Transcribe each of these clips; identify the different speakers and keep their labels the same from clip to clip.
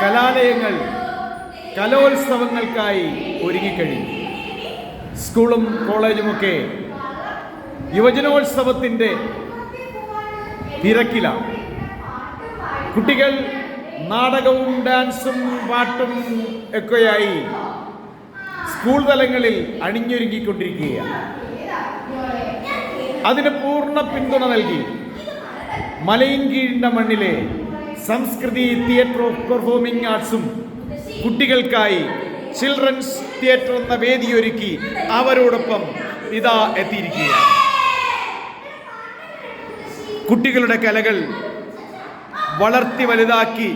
Speaker 1: കലാലയങ്ങൾ കലോത്സവങ്ങൾക്കായി ഒരുങ്ങിക്കഴിഞ്ഞു. സ്കൂളും കോളേജുമൊക്കെ യുവജനോത്സവത്തിന്റെ തിരക്കിലാണ്. കുട്ടികൾ നാടകവും ഡാൻസും പാട്ടും ഒക്കെയായി സ്കൂൾ തലങ്ങളിൽ അണിഞ്ഞൊരുങ്ങിക്കൊണ്ടിരിക്കുകയാണ്. അതിന് പൂർണ പിന്തുണ നൽകി മലയും കീഴിന്റെ മണ്ണിലെ സംസ്കൃതി തിയേറ്റർ ഓഫ് പെർഫോമിംഗ് ആർട്സും കുട്ടികൾക്കായി ചിൽഡ്രൻസ് തിയേറ്റർ എന്ന വേദിയൊരുക്കി അവരോടൊപ്പം ഇതാ എത്തിയിരിക്കുകയാണ്. കുട്ടികളുടെ കലകൾ വളർത്തി വലുതാക്കി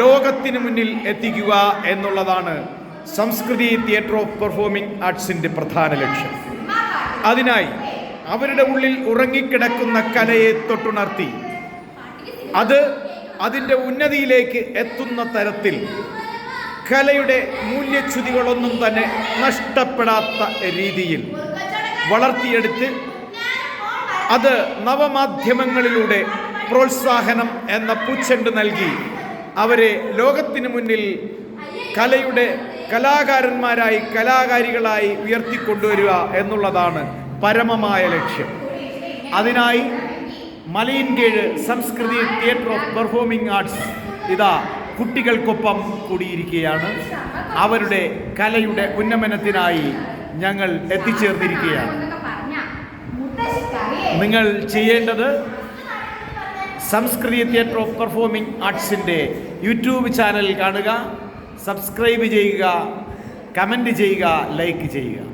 Speaker 1: ലോകത്തിന് മുന്നിൽ എത്തിക്കുക എന്നുള്ളതാണ് സംസ്കൃതി തിയേറ്റർ ഓഫ് പെർഫോമിംഗ് ആർട്സിന്റെ പ്രധാന ലക്ഷ്യം. അതിനായി അവരുടെ ഉള്ളിൽ ഉറങ്ങിക്കിടക്കുന്ന കലയെ തൊട്ടുണർത്തി. അത് അതിന്റെ ഉന്നതിയിലേക്ക് എത്തുന്ന തരത്തിൽ കലയുടെ മൂല്യച്യുതികളൊന്നും തന്നെ നഷ്ടപ്പെടാത്ത രീതിയിൽ വളർത്തിയെടുത്ത് അത് നവമാധ്യമങ്ങളിലൂടെ പ്രോത്സാഹനം എന്ന പൂച്ചെണ്ട് നൽകി അവരെ ലോകത്തിന് മുന്നിൽ കലയുടെ കലാകാരന്മാരായി കലാകാരികളായി ഉയർത്തിക്കൊണ്ടുവരിക എന്നുള്ളതാണ് പരമമായ ലക്ഷ്യം. അതിനായി Malayinkeezh Samskriti theatre of performing arts ഇതാ കുട്ടികൾക്കൊപ്പം കൂടിയിരിക്കുകയാണ്. അവരുടെ കലയുടെ ഉന്നമനത്തിനായി ഞങ്ങൾ എത്തിച്ചേർന്നിരിക്കുകയാണ്. നിങ്ങൾ ചെയ്യേണ്ടത് സംസ്കൃതി തിയേറ്റർ ഓഫ് പെർഫോമിംഗ് ആർട്സിന്റെ യൂട്യൂബ് ചാനൽ കാണുക സബ്സ്ക്രൈബ് ചെയ്യുക കമന്റ് ചെയ്യുക ലൈക്ക് ചെയ്യുക.